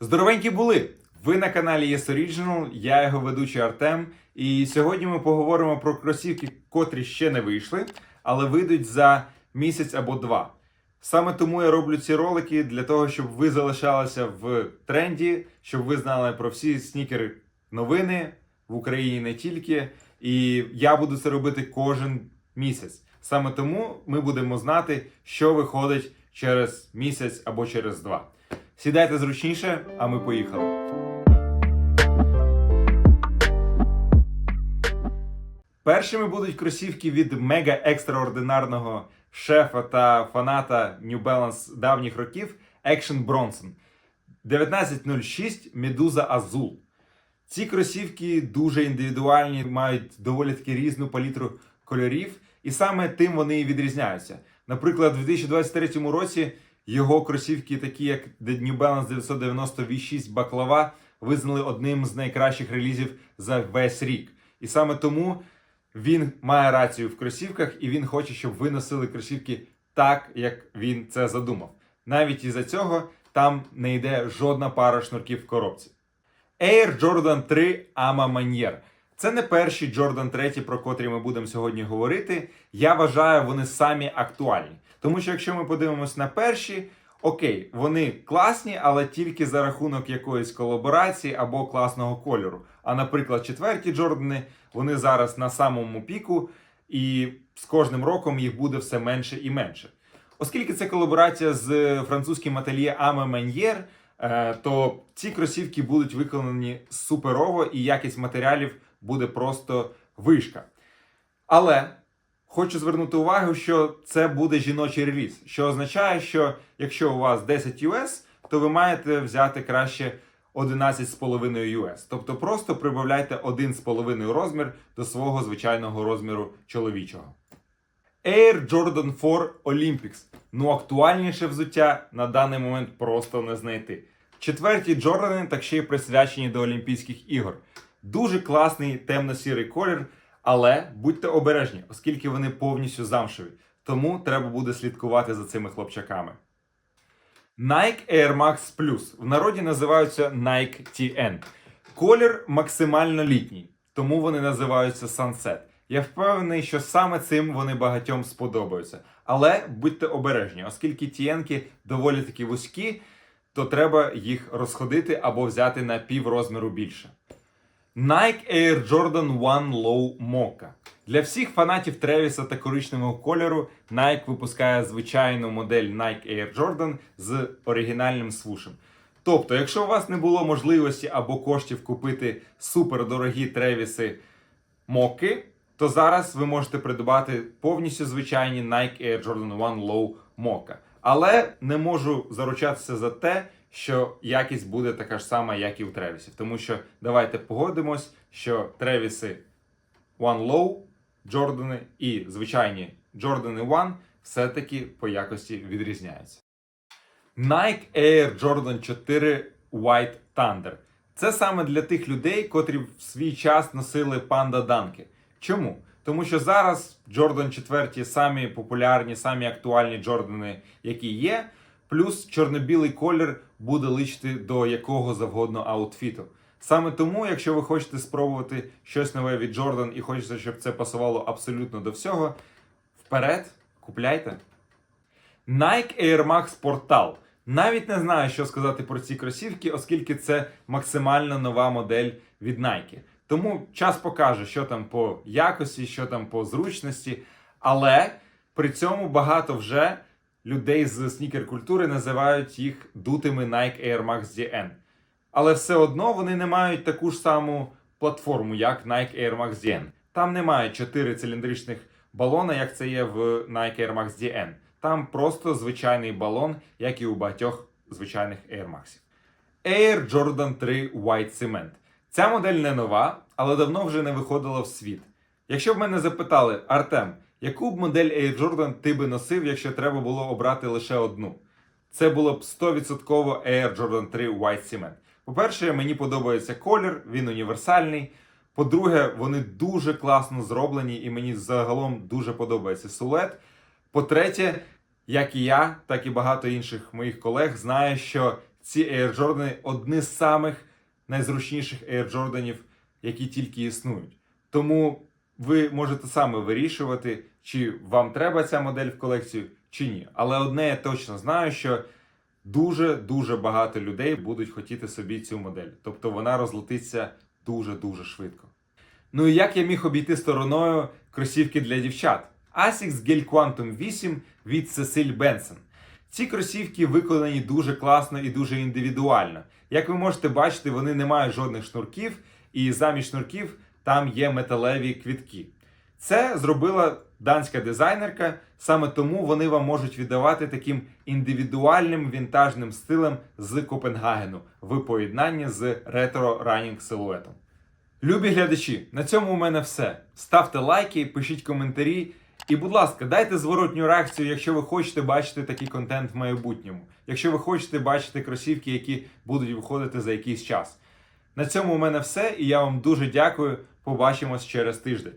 Здоровенькі були! Ви на каналі Yes Original, я його ведучий Артем. І сьогодні ми поговоримо про кросівки, котрі ще не вийшли, але вийдуть за місяць або два. Саме тому я роблю ці ролики для того, щоб ви залишалися в тренді, щоб ви знали про всі снікери новини в Україні не тільки. І я буду це робити кожен місяць. Саме тому ми будемо знати, що виходить через місяць або через два. Сідайте зручніше, а ми поїхали. Першими будуть кросівки від мега екстраординарного шефа та фаната New Balance давніх років Action Bronson. 1906 Medusa Azul. Ці кросівки дуже індивідуальні, мають доволі таки різну палітру кольорів, і саме тим вони і відрізняються. Наприклад, у 2023 році його кросівки, такі як New Balance 990 V6 Baklava, визнали одним з найкращих релізів за весь рік. І саме тому він має рацію в кросівках, і він хоче, щоб ви носили кросівки так, як він це задумав. Навіть із-за цього там не йде жодна пара шнурків в коробці. Air Jordan 3 Ama Manier. Це не перші Jordan 3, про котрі ми будемо сьогодні говорити. Я вважаю, вони самі актуальні. Тому що якщо ми подивимось на перші, окей, вони класні, але тільки за рахунок якоїсь колаборації або класного кольору. А наприклад, четверті Джордани, вони зараз на самому піку, і з кожним роком їх буде все менше і менше. Оскільки це колаборація з французьким ательє Аме Мен'єр, е, то ці кросівки будуть виконані суперово, і якість матеріалів буде просто вишка. Але хочу звернути увагу, що це буде жіночий реліз, що означає, що якщо у вас 10 US, то ви маєте взяти краще 11,5 US. Тобто просто прибавляйте 1,5 розмір до свого звичайного розміру чоловічого. Air Jordan 4 Olympics. Ну, актуальніше взуття на даний момент просто не знайти. Четверті Джордани так ще й присвячені до Олімпійських ігор. Дуже класний темно-сірий колір, але будьте обережні, оскільки вони повністю замшеві. Тому треба буде слідкувати за цими хлопчаками. Nike Air Max Plus. В народі називаються Nike TN. Колір максимально літній, тому вони називаються Sunset. Я впевнений, що саме цим вони багатьом сподобаються. Але будьте обережні, оскільки тієнки доволі таки вузькі, то треба їх розходити або взяти на пів розміру більше. Nike Air Jordan One Low Mocha. Для всіх фанатів Тревіса та коричневого кольору Nike випускає звичайну модель Nike Air Jordan з оригінальним свушем. Тобто, якщо у вас не було можливості або коштів купити супердорогі Тревіси Моки, то зараз ви можете придбати повністю звичайні Nike Air Jordan 1 Low Mocha. Але не можу заручатися за те, що якість буде така ж сама, як і у Тревісів. Тому що давайте погодимось, що Тревіси One Low, Джордани і звичайні Джордани One все-таки по якості відрізняються. Nike Air Jordan 4 White Thunder. Це саме для тих людей, котрі в свій час носили панда данки. Чому? Тому що зараз Jordan 4 самі популярні, самі актуальні Джордани, які є. Плюс чорно-білий колір буде личити до якого завгодно аутфіту. Саме тому, якщо ви хочете спробувати щось нове від Jordan і хочете, щоб це пасувало абсолютно до всього, вперед, купляйте. Nike Air Max Portal. Навіть не знаю, що сказати про ці кросівки, оскільки це максимально нова модель від Nike. Тому час покаже, що там по якості, що там по зручності. Але при цьому багато вже людей з снікер-культури називають їх дутими Nike Air Max DN. Але все одно вони не мають таку ж саму платформу, як Nike Air Max DN. Там немає 4 циліндричних балона, як це є в Nike Air Max DN. Там просто звичайний балон, як і у багатьох звичайних Air Max. Air Jordan 3 White Cement. Ця модель не нова, але давно вже не виходила в світ. Якщо б мене запитали, Артем, яку б модель Air Jordan ти би носив, якщо треба було обрати лише одну? Це було б 100% Air Jordan 3 White Cement. По-перше, мені подобається колір, він універсальний. По-друге, вони дуже класно зроблені, і мені загалом дуже подобається силует. По-третє, як і я, так і багато інших моїх колег знає, що ці Air Jordan одні з самих найзручніших Air Jordan, які тільки існують. Тому ви можете саме вирішувати, чи вам треба ця модель в колекцію, чи ні. Але одне я точно знаю, що дуже дуже багато людей будуть хотіти собі цю модель. Тобто вона розлетиться дуже дуже швидко. Ну і як я міг обійти стороною кросівки для дівчат? Asics Gel Quantum 8 від Cecil Benson. Ці кросівки виконані дуже класно і дуже індивідуально. Як ви можете бачити, вони не мають жодних шнурків, і замість шнурків там є металеві квітки. Це зробила данська дизайнерка, саме тому вони вам можуть віддавати таким індивідуальним вінтажним стилем з Копенгагену в поєднанні з ретро ранінг силуетом. Любі глядачі, на цьому у мене все. Ставте лайки, пишіть коментарі. І, будь ласка, дайте зворотню реакцію, якщо ви хочете бачити такий контент в майбутньому. Якщо ви хочете бачити кросівки, які будуть виходити за якийсь час. На цьому у мене все, і я вам дуже дякую. Побачимось через тиждень.